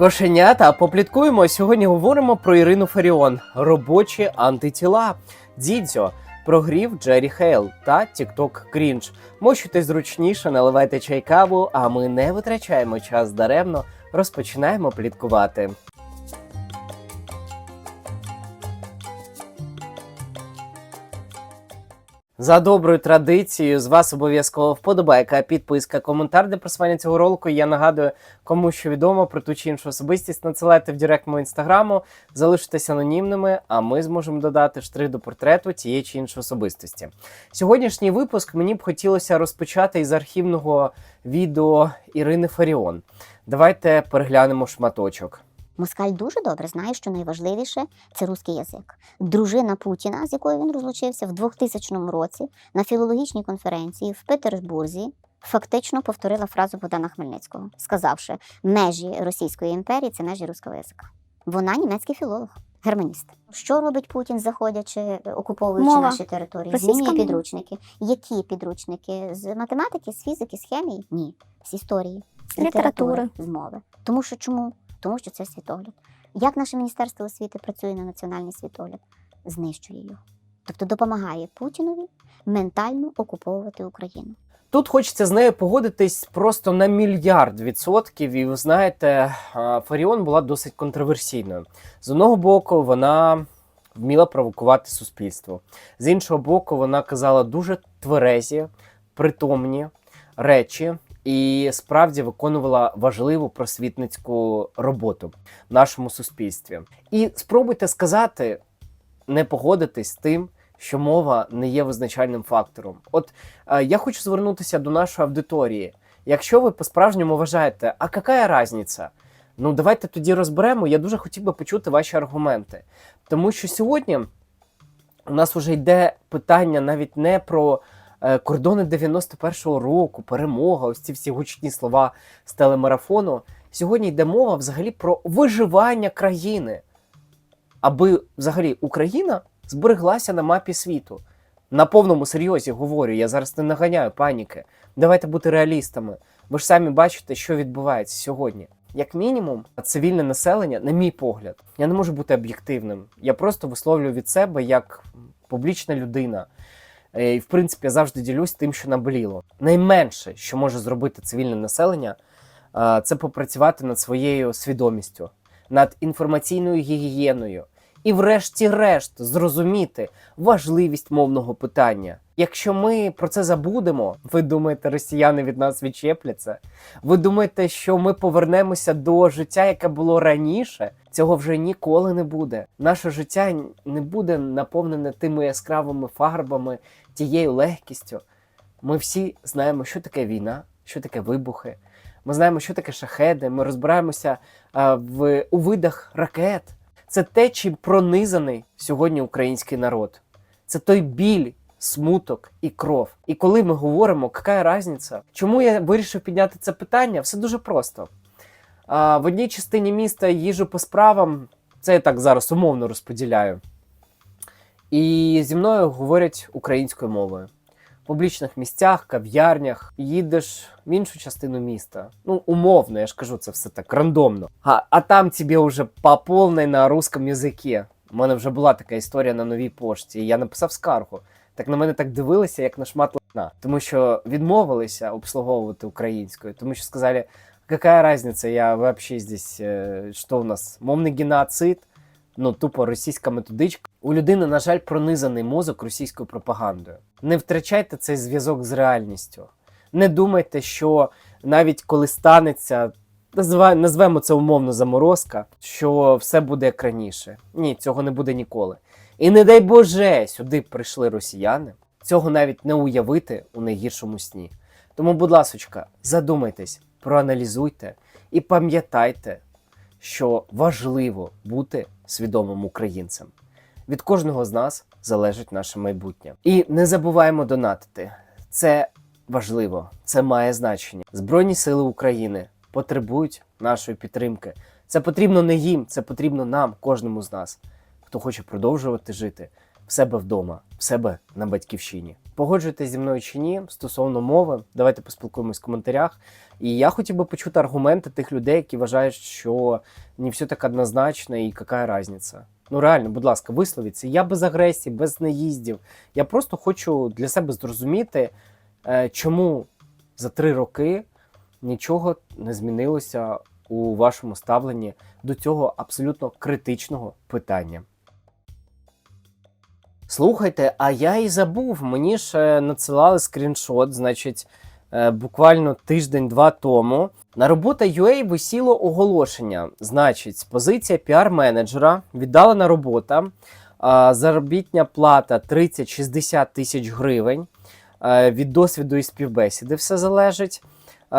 Кошенята, попліткуємо. Сьогодні говоримо про Ірину Фаріон, робочі антитіла, Дідзьо, прогрів Джері Хейл та Тікток Крінж. Мощуйтесь зручніше, наливайте чай каву, а ми не витрачаємо час даремно, розпочинаємо пліткувати. За доброю традицією, з вас обов'язково вподобайка, підписка, коментар для просування цього ролику. Я нагадую, кому що відомо про ту чи іншу особистість, надсилайте в директ мого інстаграму, залишитесь анонімними, а ми зможемо додати штрих до портрету тієї чи іншої особистості. Сьогоднішній випуск мені б хотілося розпочати із архівного відео Ірини Фаріон. Давайте переглянемо шматочок. Москаль дуже добре знає, що найважливіше це русський язик. Дружина Путіна, з якою він розлучився в 2000 році на філологічній конференції в Петербурзі, фактично повторила фразу Богдана Хмельницького, сказавши, межі Російської імперії це межі руського язика. Вона німецький філолог, германіст. Що робить Путін, заходячи, е, окуповуючи Мова. наші території? Російська Змінює мова. підручники. Які підручники? З математики, з фізики, з хемії? Ні. З історії, з Літератури. літератури, з мови. Тому що чому? Тому що це світогляд. Як наше Міністерство освіти працює на національний світогляд? Знищує його. Тобто допомагає Путінові ментально окуповувати Україну. Тут хочеться з нею погодитись просто на мільярд відсотків. І ви знаєте, Фаріон була досить контроверсійною. З одного боку, вона вміла провокувати суспільство. З іншого боку, вона казала дуже тверезі, притомні речі. І справді виконувала важливу просвітницьку роботу в нашому суспільстві. І спробуйте сказати, не погодитись з тим, що мова не є визначальним фактором. От Е, Я хочу звернутися до нашої аудиторії. Якщо ви по-справжньому вважаєте, а яка різниця? Ну, давайте тоді розберемо. Я дуже хотів би почути ваші аргументи. Тому що сьогодні у нас вже йде питання навіть не про кордони 91-го року, перемога, ось ці всі гучні слова з телемарафону. Сьогодні йде мова взагалі про виживання країни, аби взагалі Україна збереглася на мапі світу. На повному серйозі говорю, я зараз не наганяю паніки. Давайте бути реалістами. Ви ж самі бачите, що відбувається сьогодні. Як мінімум, цивільне населення, на мій погляд, я не можу бути об'єктивним. Я просто висловлюю від себе як публічна людина. Е, І, в принципі, я завжди ділюсь тим, що наболіло. Найменше, що може зробити цивільне населення, е, це попрацювати над своєю свідомістю, над інформаційною гігієною. І, врешті-решт, зрозуміти важливість мовного питання. Якщо ми про це забудемо, ви думаєте, росіяни від нас відчепляться? Ви думаєте, що ми повернемося до життя, яке було раніше? Цього вже ніколи не буде. Наше життя не буде наповнене тими яскравими фарбами, тією легкістю. Ми всі знаємо, що таке війна, що таке вибухи. Ми знаємо, що таке шахеди. Ми розбираємося а, в у видах ракет. Це те, чим пронизаний сьогодні український народ. Це той біль, смуток і кров. І коли ми говоримо, яка різниця, чому я вирішив підняти це питання? Все дуже просто. А, в одній частині міста їжу по справам, це я так зараз умовно розподіляю. І зі мною говорять українською мовою. В публічних місцях, кав'ярнях, їдеш в іншу частину міста. Ну, умовно, я ж кажу, це все так рандомно. А, а там тебе вже по на русском язикі. У мене вже була така історія на новій пошті, і я написав скаргу. Так на мене так дивилися, як на шмат лайна. Тому що відмовилися обслуговувати українською, тому що сказали, яка різниця, я вообще здесь, е, що у нас, мовний геноцид, ну тупо російська методичка. У людини, на жаль, пронизаний мозок російською пропагандою. Не втрачайте цей зв'язок з реальністю. Не думайте, що навіть коли станеться, назвемо це умовно заморозка, що все буде як раніше. Ні, цього не буде ніколи. І не дай Боже, сюди прийшли росіяни. Цього навіть не уявити у найгіршому сні. Тому, будь ласочка, задумайтесь, проаналізуйте і пам'ятайте, що важливо бути свідомим українцем. Від кожного з нас залежить наше майбутнє. І не забуваємо донатити. Це важливо, це має значення. Збройні сили України потребують нашої підтримки. Це потрібно не їм, це потрібно нам, кожному з нас, хто хоче продовжувати жити в себе вдома, в себе на батьківщині. Погоджуєтесь зі мною чи ні стосовно мови, давайте поспілкуємось в коментарях. І я хотів би почути аргументи тих людей, які вважають, що не все так однозначно і яка різниця. Ну реально, будь ласка, висловіться. Я без агресії, без наїздів. Я просто хочу для себе зрозуміти, е, чому за три роки нічого не змінилося у вашому ставленні до цього абсолютно критичного питання. Слухайте, а я і забув. Мені ж надсилали скріншот, значить, е, буквально тиждень-два тому. На робота UA висіло оголошення. Значить, позиція піар-менеджера, віддалена робота, заробітня плата 30-60 тисяч гривень. е, Від досвіду і співбесіди все залежить.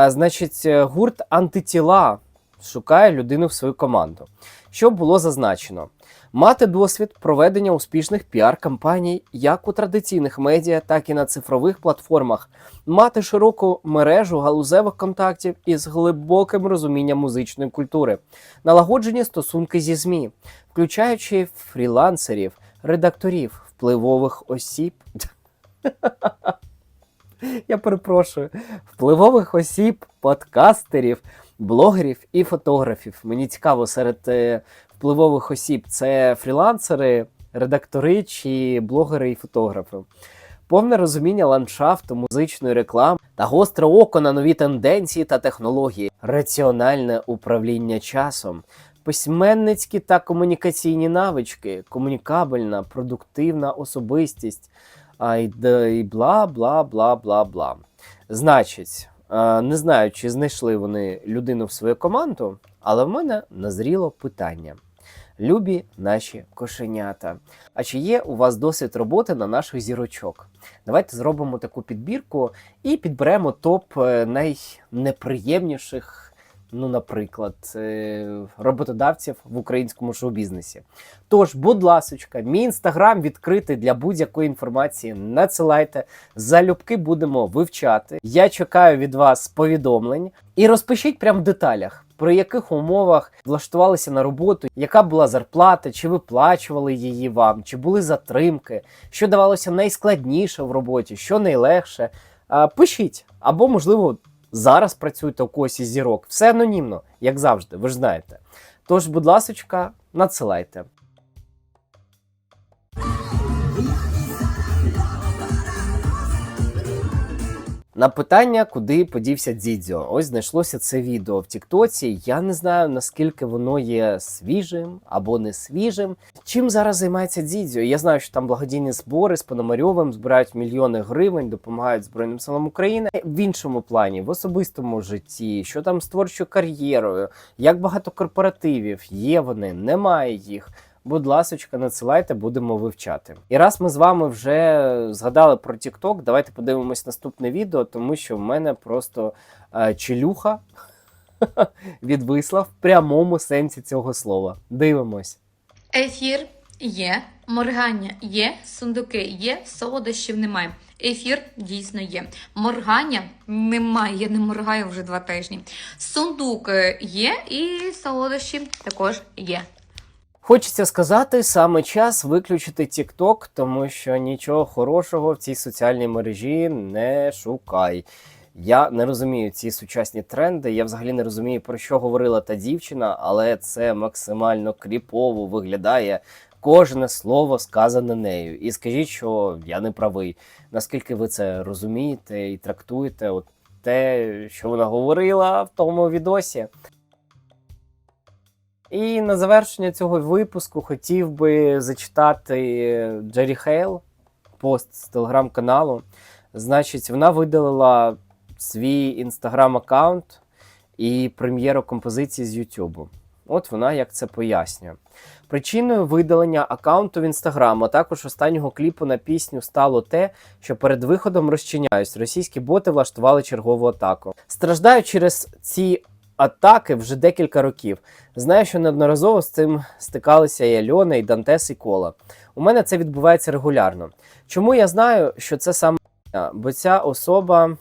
Значить, е, гурт антитіла шукає людину в свою команду. Що було зазначено? Мати досвід проведення успішних піар-кампаній як у традиційних медіа, так і на цифрових платформах, мати широку мережу галузевих контактів із глибоким розумінням музичної культури, налагоджені стосунки зі ЗМІ, включаючи фрілансерів, редакторів, впливових осіб. Я перепрошую, впливових осіб, подкастерів, блогерів і фотографів. Мені цікаво, серед е, впливових осіб це фрілансери, редактори чи блогери і фотографи. Повне розуміння ландшафту, музичної реклами та гостре око на нові тенденції та технології, раціональне управління часом, письменницькі та комунікаційні навички, комунікабельна, продуктивна особистість, а й, бла бла бла бла бла. Значить, е, не знаю, чи знайшли вони людину в свою команду, але в мене назріло питання. Любі наші кошенята. А чи є у вас досвід роботи на наших зірочок? Давайте зробимо таку підбірку і підберемо топ е, найнеприємніших, ну, наприклад, е, роботодавців в українському шоу-бізнесі. Тож, будь ласочка, мій інстаграм відкритий для будь-якої інформації. Надсилайте, залюбки будемо вивчати. Я чекаю від вас повідомлень і розпишіть прямо в деталях. При яких умовах влаштувалися на роботу, яка була зарплата, чи виплачували її вам, чи були затримки, що давалося найскладніше в роботі, що найлегше. Пишіть, або, можливо, зараз працюєте у когось із зірок. Все анонімно, як завжди, ви ж знаєте. Тож, будь ласочка, надсилайте. На питання, куди подівся Дідзьо, ось знайшлося це відео в Тіктоці. Я не знаю наскільки воно є свіжим або не свіжим. Чим зараз займається Дідзьо? Я знаю, що там благодійні збори з Пономарьовим збирають мільйони гривень, допомагають Збройним силам України в іншому плані, в особистому житті, що там з творчою кар'єрою, як багато корпоративів є вони, немає їх. Будь ласочка, надсилайте, будемо вивчати. І раз ми з вами вже згадали про TikTok, давайте подивимось наступне відео, тому що в мене просто е, челюха відвисла в прямому сенсі цього слова. Дивимось. Ефір є, моргання є, сундуки є, солодощів немає. Ефір дійсно є. Моргання немає. Я не моргаю вже два тижні. Сундук е, є і солодощі також є. Хочеться сказати, саме час виключити TikTok, тому що нічого хорошого в цій соціальній мережі не шукай. Я не розумію ці сучасні тренди. Я взагалі не розумію, про що говорила та дівчина, але це максимально кріпово виглядає кожне слово сказане нею. І скажіть, що я не правий. Наскільки ви це розумієте і трактуєте, от те, що вона говорила в тому відосі. І на завершення цього випуску хотів би зачитати Джері Хейл, пост з телеграм-каналу. Значить, вона видалила свій інстаграм-аккаунт і прем'єру композиції з Ютубу. От вона як це пояснює. Причиною видалення аккаунту в інстаграм, а також останнього кліпу на пісню стало те, що перед виходом розчиняюсь. Російські боти влаштували чергову атаку. Страждаю через ці атаки вже декілька років. Знаю, що неодноразово з цим стикалися і Альона, і Дантес, і Кола. У мене це відбувається регулярно. Чому я знаю, що це саме бо ця особа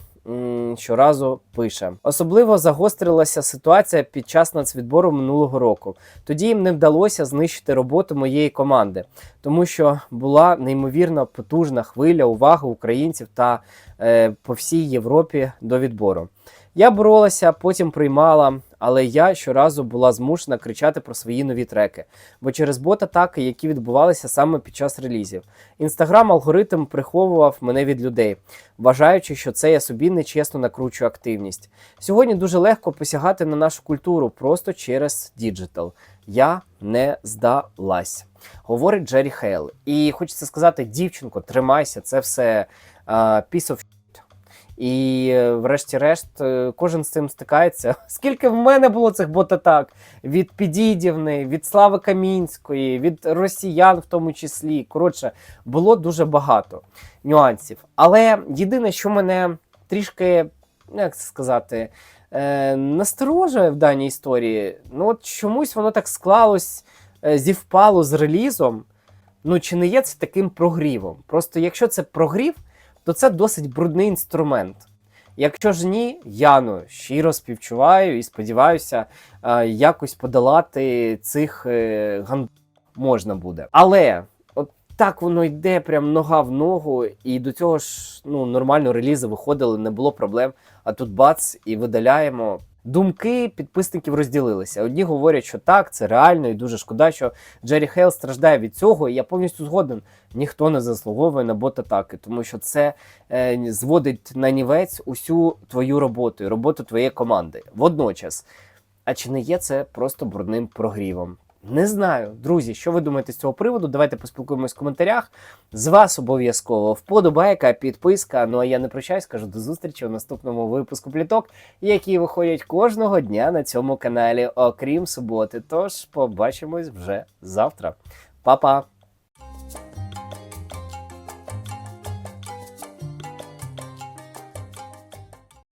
щоразу пише. Особливо загострилася ситуація під час нацвідбору минулого року. Тоді їм не вдалося знищити роботу моєї команди, тому що була неймовірно потужна хвиля уваги українців та е, по всій Європі до відбору. Я боролася, потім приймала, але я щоразу була змушена кричати про свої нові треки, бо через бот-атаки, які відбувалися саме під час релізів. Інстаграм алгоритм приховував мене від людей, вважаючи, що це я собі нечесно накручую активність. Сьогодні дуже легко посягати на нашу культуру просто через діджитал. Я не здалась, говорить Джері Хейл. І хочеться сказати, дівчинко, тримайся, це все of shit. І е, врешті-решт, е, кожен з цим стикається. Скільки в мене було цих ботатак від Підідівни, від Слави Камінської, від росіян, в тому числі. Коротше, було дуже багато нюансів. Але єдине, що мене трішки, ну, як це сказати, е, насторожує в даній історії, ну от чомусь воно так склалось, зівпало з релізом. Ну, чи не є це таким прогрівом? Просто якщо це прогрів, то це досить брудний інструмент. Якщо ж ні, Яну щиро співчуваю і сподіваюся, е, якось подолати цих е, ган можна буде. Але от так воно йде, прям нога в ногу, і до цього ж ну, нормально релізи виходили, не було проблем. А тут бац, і видаляємо. Думки підписників розділилися. Одні говорять, що так, це реально, і дуже шкода, що Джері Хейл страждає від цього. І я повністю згоден. Ніхто не заслуговує на бот-атаки, тому що це е, зводить на нівець усю твою роботу і роботу твоєї команди. Водночас, а чи не є це просто брудним прогрівом? Не знаю, друзі, що ви думаєте з цього приводу? Давайте поспілкуємось в коментарях. З вас обов'язково вподобайка, підписка. Ну а я не прощаюсь, кажу до зустрічі у наступному випуску пліток, які виходять кожного дня на цьому каналі, окрім суботи. Тож побачимось вже завтра. Па-па!